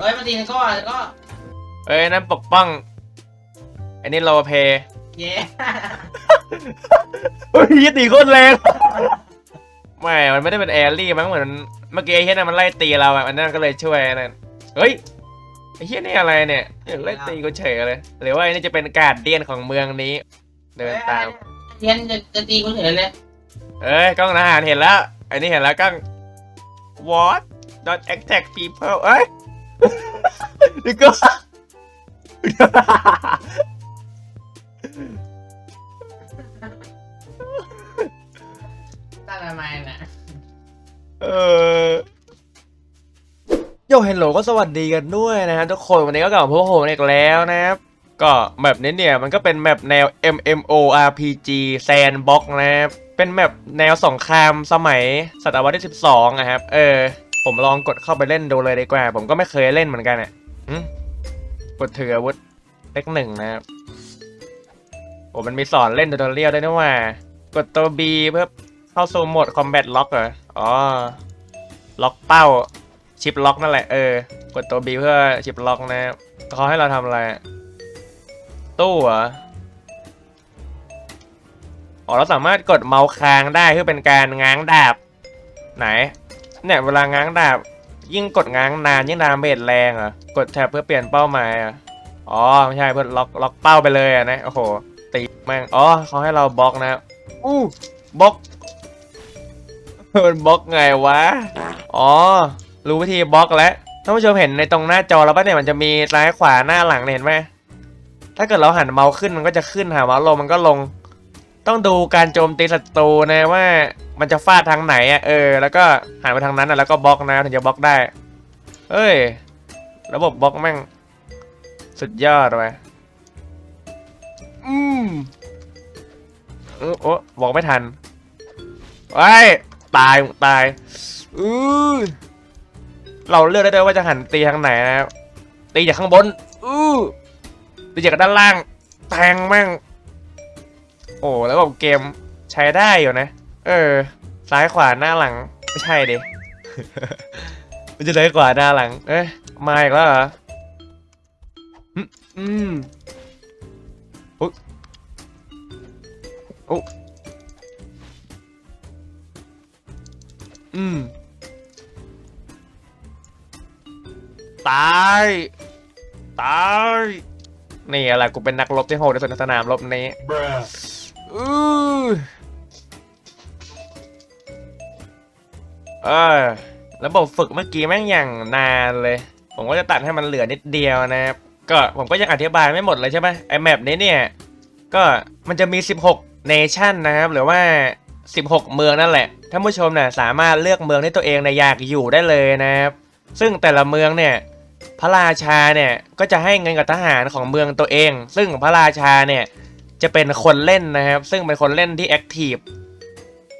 เฮ้ยมาตีนก็แล้วก็เอ้ยนั่นปกป้อง อันนี้โลเพเย้เฮ้ยตีโคตรแรงไม่ มันไม่ได้เป็นแอร์รี่มั้งเหมือนเมื่อกี้ไอ้เฮียนั่นมันไล่ตีเราอะมันนั่นก็เลยช่วยนั่นเฮ้ยไอ้เฮียนี่อะไรเนี่ยไล่ตีกูเฉยเลย หรือว่าไอ้นี่จะเป็นการเดียนของเมืองนี้ เดินตามเทียนจะจะตีกูเฉยเลยเอ้ยกล้องทหารเห็นแล้วไอ้นี่เห็นแล้วกล้อง what don't attack people เอ้ย นี่ก็ตั้งทำไมน่ะเออโยเฮลโลก็สวัสดีกันด้วยนะฮะทุกคนวันนี้ก็กลับมาพบกับผมอีกแล้วนะครับ ก็แมปนี้เนี่ยมันก็เป็นแมปแนว MMORPG Sandbox นะครับเป็นแมปแนวสงครามสมัยศตวรรษที่ 12นะครับ เออ ผมลองกดเข้าไปเล่นดูเลยดีกว่า ผมก็ไม่เคยเล่นเหมือนกันอะหึกดถืออาวุธเลขหนึ่งนะครับโอ้มันมีสอนเล่นทูตอเรียลด้วยนะว่ากดตัว B เพื่อเข้าสู่โหมด Combat Lock เหรอ อ๋อ ล็อกเป้า ชิปล็อกนั่นแหละ เออ กดตัว B เพื่อชิปล็อกนะครับเขาให้เราทำอะไร ตู้เหรอ อ๋อ เราสามารถกดเมาส์ค้างได้เพื่อเป็นการง้างดาบ ไหน เนี่ยเวลาง้างดาบ ยิ่งกดง้างนานยิ่งดาเมจแรงอะกดแทบเพื่อเปลี่ยนเป้าหมายอะอ๋อไม่ใช่เพื่อล็อกล็อกเป้าไปเลยอะนะโอ้โหตีแม่งอ๋อเขาให้เราบล็อกนะอู้บล็อกมันบล็อกไงวะอ๋อรู้วิธีบล็อกแล้วท่านผู้ชมเห็นในตรงหน้าจอแล้วป่ะเนี่ยมันจะมีซ้ายขวาหน้าหลังเนี่ยเห็นไหมถ้าเกิดเราหันเมาส์ขึ้นมันก็จะขึ้นหาเมาส์ลงมันก็ลง ต้องดูการโจมตีศัตรูนะว่า มันจะฟาดทางไหนอะเออ แล้วก็หันไปทางนั้นอะแล้วก็บล็อกนะถึงจะบล็อกได้เฮ้ย ระบบบล็อกแม่ง สุดยอดว่ะอืมเออโอ้บอกไม่ทันไอ้ตายตายอือเราเลือกได้ด้วยว่าจะหันตีทางไหนนะครับตีจากข้างบนอือตีจากด้านล่าง แทงแม่ง โอ้แล้วแบบเกมใช้ได้อยู่นะ เออ ซ้ายขวาหน้าหลัง ไม่ใช่ดิ มันจะซ้ายขวาหน้าหลัง เอ๊ะมาอีกแล้วเหรอ อืมอืมอุ๊ยอุ๊ยอืม ตาย ตาย นี่อะไรกูเป็นนักรบที่โหดที่สุดในสนามรบนี้ Bruh. อือ เออระบบฝึกเมื่อกี้แม่งอย่างนานเลย ผมก็จะตัดให้มันเหลือนิดเดียวนะครับ ก็ผมก็ยังอธิบายไม่หมดเลยใช่ไหมไอแมปนี้เนี่ย ก็มันจะมี 16 เนชั่นนะครับ หรือว่า 16 เมืองนั่นแหละ ท่านผู้ชมเนี่ยสามารถเลือกเมืองที่ตัวเองนี่ยอยากอยู่ได้เลยนะครับ ซึ่งแต่ละเมืองเนี่ย พระราชาเนี่ยก็จะให้เงินกับทหารของเมืองตัวเอง ซึ่งพระราชาเนี่ยจะเป็นคนเล่นนะครับ ซึ่งเป็นคนเล่นที่แอคทีฟ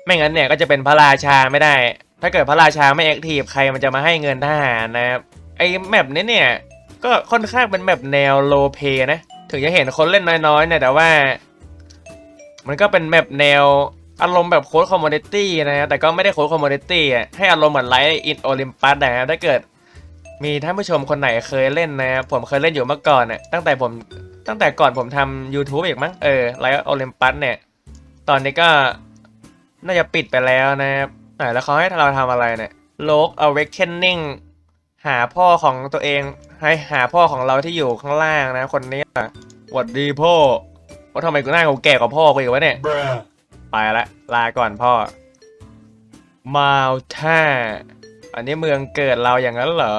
ไม่งั้นเนี่ยก็จะเป็นพระราชาไม่ได้ ถ้าเกิดพระราชาไม่แอคทีฟใครมันจะมาให้เงินทหารนะครับไอแมปนี้เนี่ยก็ค่อนข้างเป็นแมปแนวโลเปนะ ถึงจะเห็นคนเล่นน้อยๆเนี่ยแต่ว่า มันก็เป็นแมปแนวอารมณ์แบบโค้ดคอมมูนิตี้นะครับแต่ก็ไม่ได้โค้ดคอมมูนิตี้อะให้อารมณ์เหมือนไลท์อินโอลิมปัสนะครับถ้าเกิดมีท่านผู้ชมคนไหนเคยเล่นนะครับผมเคยเล่นอยู่เมื่อก่อนน่ะตั้งแต่ผมตั้งแต่ก่อนผมทำ YouTube อีกมั้งเออไลฟ์โอลิมปัสเนี่ย ตอนนี้ก็น่าจะปิดไปแล้วนะครับ ไหนแล้วเขาให้เราทำอะไรเนี่ยโลก awakening หาพ่อของตัวเอง ให้หาพ่อของเราที่อยู่ข้างล่างนะ คนนี้อะหวัดดีพ่อว่าทำไมกูหน้ากูแก่กว่าพ่อกูอีกวะเนี่ย Bruh. ไปละ ลาก่อนพ่อ มาท่า อันนี้เมืองเกิดเราอย่างนั้นเหรอ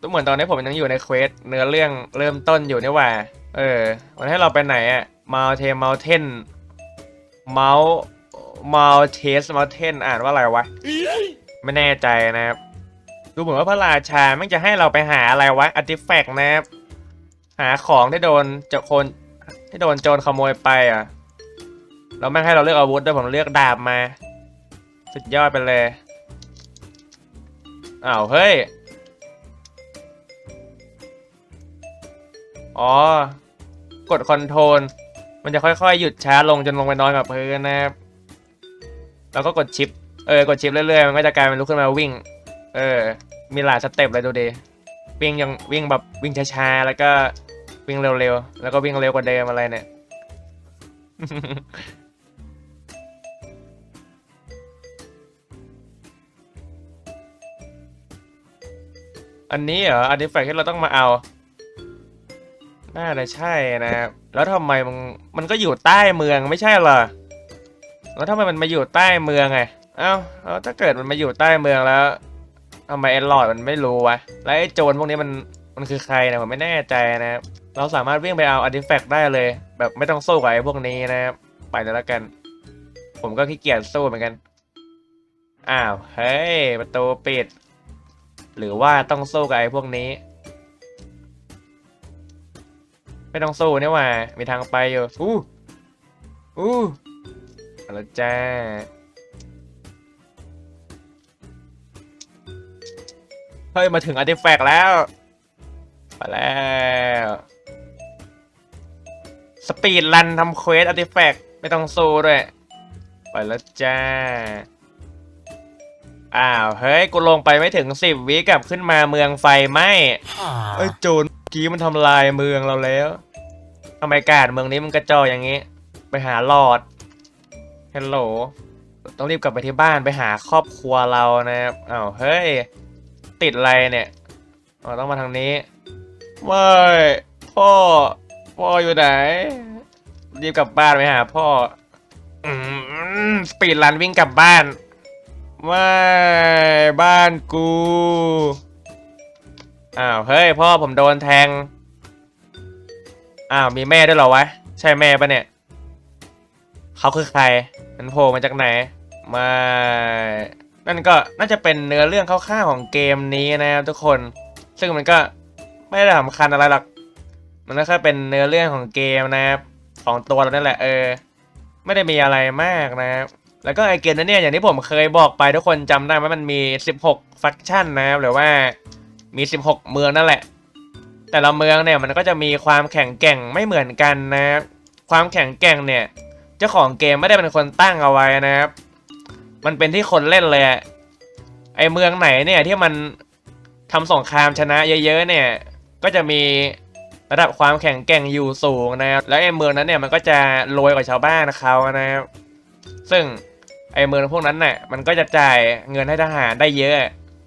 ต้องเหมือนตอนนี้ผมยังอยู่ในเควสเนื้อเรื่องเริ่มต้นอยู่นี่หว่า เออมันให้เราไปไหนอะมาเทม u ลเทนเมาส์ มาเทสมาเทนอ่านว่าอะไรวะ ไม่แน่ใจนะครับ ดูเหมือนว่าพระราชาแม่งจะให้เราไปหาอะไรวะอาร์ติแฟกต์นะครับ หาของที่โดนเจะคนที่โดนโจรขโมยไปอะ แล้วแม่งให้เราเลือกอาวุธด้วยผมเลือกดาบมา สุดยอดไปเลยอ้าวเฮ้ย อ๋อ กดคอนโทรล มันจะค่อยๆ หยุดช้าลงจนลงไปนอนกับพื้นนะครับ แล้วก็กดชิป เออ กดชิปเรื่อยๆ มันก็จะกลายเป็นลุกขึ้นมาวิ่ง เออ มีหลายสเต็ปเลยดูดิวิ่งยังวิ่งแบบวิ่งช้าๆ แล้วก็วิ่งเร็วๆ แล้วก็วิ่งเร็วกว่าเดิมอะไรเนี่ย อันนี้เหรออันนี้แฟกที่เราต้องมาเอา น่าจะใช่นะครับ แล้วทำไมมันมันก็อยู่ใต้เมืองไม่ใช่เหรอ แล้วทำไมมันมาอยู่ใต้เมืองไง เอ้าแล้วถ้าเกิดมันมาอยู่ใต้เมืองแล้วทำไมแอนลอดมันไม่รู้วะ แล้วไอ้โจรพวกนี้มันมันคือใครนะผมไม่แน่ใจนะครับ เราสามารถวิ่งไปเอาอาร์ติแฟกต์ได้เลย แบบไม่ต้องสู้กับไอ้พวกนี้นะครับ ไปเลยแล้วกัน ผมก็ขี้เกียจสู้เหมือนกัน อ้าว เฮ้ยประตูปิด หรือว่าต้องสู้กับไอ้พวกนี้ ไม่ต้องสู้นี่ว่า มีทางไปอยู่ อู้อู้ เอาละจ้าเฮ้ย มาถึงอาร์ติแฟกต์แล้วไปแล้ว สปีดรันทำเควสอาร์ติแฟกต์ไม่ต้องสู้ด้วย ไปแล้วจ้า อ้าว เฮ้ย กูลงไปไม่ถึงสิบวิกลับขึ้นมาเมืองไฟไหม้ไอ้ยโจรเมื่อกี้มันทำลายเมืองเราแล้วทำไมการเมืองนี้มันกระจอกอย่างนี้ ไปหาหลอด ฮัลโหล ต้องรีบกลับไปที่บ้านไปหาครอบครัวเรานะครับอ้าวเฮ้ย ติดอะไรเนี่ยต้องมาทางนี้ไม่พ่อ พ่ออยู่ไหน รีบกลับบ้านไปหาพ่ออสปีดรันวิ่งกลับบ้านไม่บ้านกู อ้าว เฮ้ย พ่อผมโดนแทง อ้าว มีแม่ด้วยเหรอวะ ใช่แม่ปะเนี่ย เขาคือใคร มันโผล่มาจากไหน มานั่นก็น่าจะเป็นเนื้อเรื่องคร่าวๆของเกมนี้นะครับทุกคน ซึ่งมันก็ไม่ได้สำคัญอะไรหรอก มันก็แค่เป็นเนื้อเรื่องของเกมนะครับของตัวเรานั่นแหละเออ ไม่ได้มีอะไรมากนะครับแล้วก็ไอเกมนั้นเนี่ยอย่างที่ผมเคยบอกไปทุกคนจำได้ไหมมันมี 16 ฟัคชั่นนะครับหรือว่ามี 16 เมืองนั่นแหละ แต่ละเมืองเนี่ยมันก็จะมีความแข็งแกร่งไม่เหมือนกันนะครับความแข็งแกร่งเนี่ย เจ้าของเกมไม่ได้เป็นคนตั้งเอาไว้นะครับ มันเป็นที่คนเล่นเลยไอเมืองไหนเนี่ยที่มันทำสงครามชนะเยอะๆเนี่ย ก็จะมีระดับความแข็งแกร่งอยู่สูงนะครับ แล้วไอเมืองนั้นเนี่ยมันก็จะรวยกว่าชาวบ้านเขานะครับ ซึ่งไอเมืองพวกนั้นน่ะมันก็จะจ่ายเงินให้ทหารได้เยอะ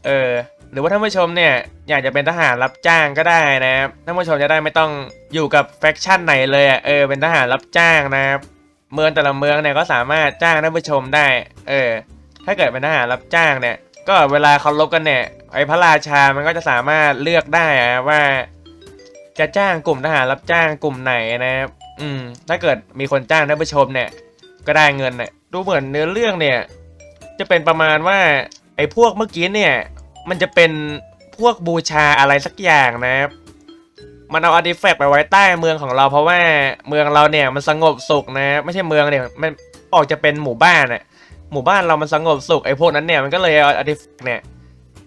เออ หรือว่าท่านผู้ชมเนี่ยอยากจะเป็นทหารรับจ้างก็ได้นะครับ ท่านผู้ชมจะได้ไม่ต้องอยู่กับแฟคชั่นไหนเลยอะเออ เป็นทหารรับจ้างนะครับ เมืองแต่ละเมืองเนี่ยก็สามารถจ้างท่านผู้ชมได้ เออ ถ้าเกิดเป็นทหารรับจ้างเนี่ย ก็เวลาเขาลบกันเนี่ยไอ้พระราชามันก็จะสามารถเลือกได้อะว่า จะจ้างกลุ่มทหารรับจ้างกลุ่มไหนนะครับอืม ถ้าเกิดมีคนจ้างท่านผู้ชมเนี่ย ก็ได้เงินเนี่ยดูเหมือนเนื้อเรื่องเนี่ย จะเป็นประมาณว่า ไอ้พวกเมื่อกี้เนี่ย มันจะเป็นพวกบูชาอะไรสักอย่างนะครับ มันเอาอาร์ติแฟกต์ไปไว้ใต้เมืองของเรา เพราะว่าเมืองเราเนี่ยมันสงบสุขนะ ไม่ใช่เมืองเนี่ยมันออกจะเป็นหมู่บ้านอะหมู่บ้านเรามันสงบสุขไอ้พวกนั้นเนี่ยมันก็เลยเอาอาร์ติแฟกต์เนี่ย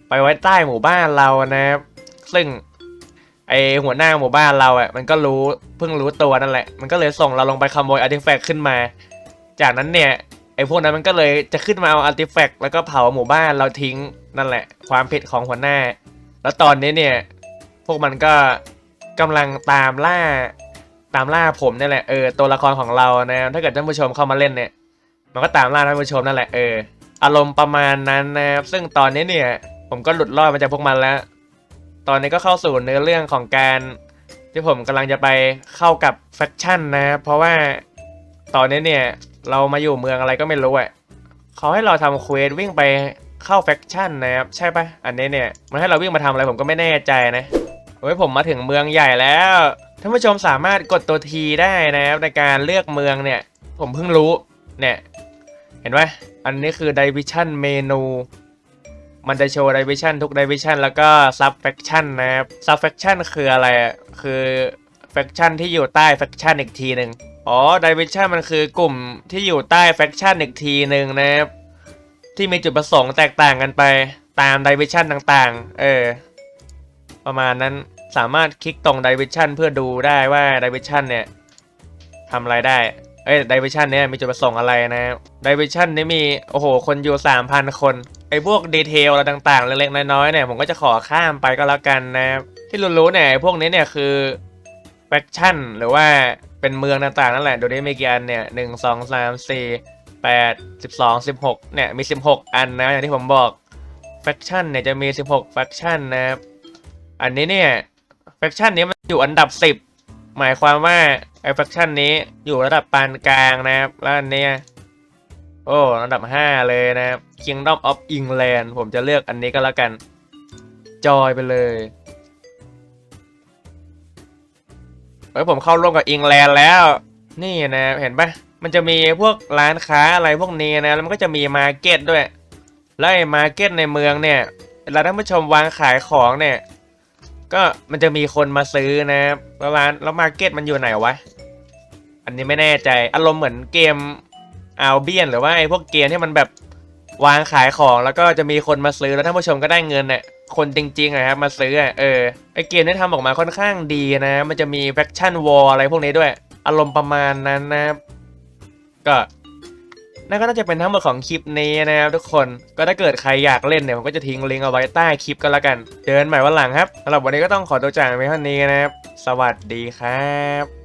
ไปไว้ใต้หมู่บ้านเรานะซึ่งไอหัวหน้าหมู่บ้านเราอะมันก็รู้เพิ่งรู้ตัวนั่นแหละ มันก็เลยส่งเราลงไปขโมยอาร์ติแฟกต์ขึ้นมา จากนั้นเนี่ยไอพวกนั้นมันก็เลยจะขึ้นมาเอาอาร์ติแฟกต์แล้วก็เผาหมู่บ้านเราทิ้งนั่นแหละ ความผิดของหัวหน้า แล้วตอนนี้เนี่ย พวกมันก็ กำลังตามล่าตามล่าผมนี่แหละเออตัวละครของเรานะถ้าเกิดท่านผู้ชมเข้ามาเล่นเนี่ย มันก็ตามล่าท่านผู้ชมนั่นแหละเอออารมณ์ประมาณนั้นนะครับซึ่งตอนนี้เนี่ย ผมก็หลุดรอดมาจากพวกมันแล้ว ตอนนี้ก็เข้าสู่เนื้อเรื่องของการที่ผมกำลังจะไปเข้ากับแฟคชั่นนะครับเพราะว่าตอนนี้เนี่ยเรามาอยู่เมืองอะไรก็ไม่รู้อะเขาให้เราทำเควสวิ่งไปเข้าแฟคชั่นนะครับใช่ปะอันนี้เนี่ยมันให้เราวิ่งมาทำอะไรผมก็ไม่แน่ใจนะ เฮ้ยผมมาถึงเมืองใหญ่แล้วท่านผู้ชมสามารถกดตัวทีได้นะครับในการเลือกเมืองเนี่ย ผมเพิ่งรู้เนี่ยเห็นไหมอันนี้คือ Division เมนูมันจะโชว์ Division ทุก Division แล้วก็ Subfaction นะครับ Subfaction คืออะไร คือ Faction ที่อยู่ใต้ Faction อีกทีหนึ่งอ๋อ Division มันคือกลุ่มที่อยู่ใต้ Faction อีกทีหนึ่งนะครับ ที่มีจุดประสงค์แตกต่างกันไปตาม Division ต่างๆ เออ ประมาณนั้น สามารถคลิกตรง Division เพื่อดูได้ว่า Division เนี่ยทำอะไรได้ เอ้ย Division เนี่ยมีจุดประสงค์อะไรนะ Division นี้มี โอ้โห คนอยู่ 3,000 คน ไอ้พวกดีเทลอะไรต่างๆ เล็กๆ น้อยๆ เนี่ย ผมก็จะขอข้ามไปก็แล้วกันนะ ที่รู้ๆ เนี่ยไอ้พวกนี้เนี่ยคือแฟคชั่นหรือว่าเป็นเมืองต่างๆ นั่นแหละดูได้มีกี่อันเนี่ยหนึ่งสองสามสี่แปดสิบสองสิบหกเนี่ย มีสิบหกอันนะ อย่างที่ผมบอกแฟคชั่นเนี่ยจะมีสิบหกแฟคชั่นนะครับ อันนี้เนี่ย แฟคชั่นนี้มันอยู่อันดับสิบหมายความว่าไอ้แฟคชั่นนี้อยู่ระดับปานกลางนะครับแล้วอันเนี้ยโอ้อันดับ5เลยนะครับ Kingdom of England ผมจะเลือกอันนี้ก็แล้วกัน จอยไปเลยเฮ้ยผมเข้าร่วมกับอิงแลนด์แล้ว นี่นะเห็นปะมันจะมีพวกร้านค้าอะไรพวกนี้นะ แล้วมันก็จะมีมาร์เก็ตด้วย แล้วไอ้มาร์เก็ตในเมืองเนี่ยเวลาท่านผู้ชมวางขายของเนี่ย ก็มันจะมีคนมาซื้อนะครับแล้วร้านแล้วมาร์เก็ตมันอยู่ไหนวะ อันนี้ไม่แน่ใจ อารมณ์เหมือนเกมอัลเบียนหรือว่าไอ้พวกเกมที่มันแบบวางขายของแล้วก็จะมีคนมาซื้อแล้วท่านผู้ชมก็ได้เงินเนี่ยคนจริงๆอะครับมาซื้ออะเออไอเกมนี้ทำออกมาค่อนข้างดีนะ มันจะมีแฟคชั่นวอลอะไรพวกนี้ด้วย อารมณ์ประมาณนั้นนะครับก็ นั่นก็น่าจะเป็นทั้งหมดของคลิปนี้นะครับทุกคน ก็ถ้าเกิดใครอยากเล่นเนี่ยผมก็จะทิ้งลิงก์เอาไว้ใต้คลิปก็แล้วกัน เดินใหม่วันหลังครับสำหรับวันนี้ก็ต้องขอตัวจากไปเท่านี้นะครับ สวัสดีครับ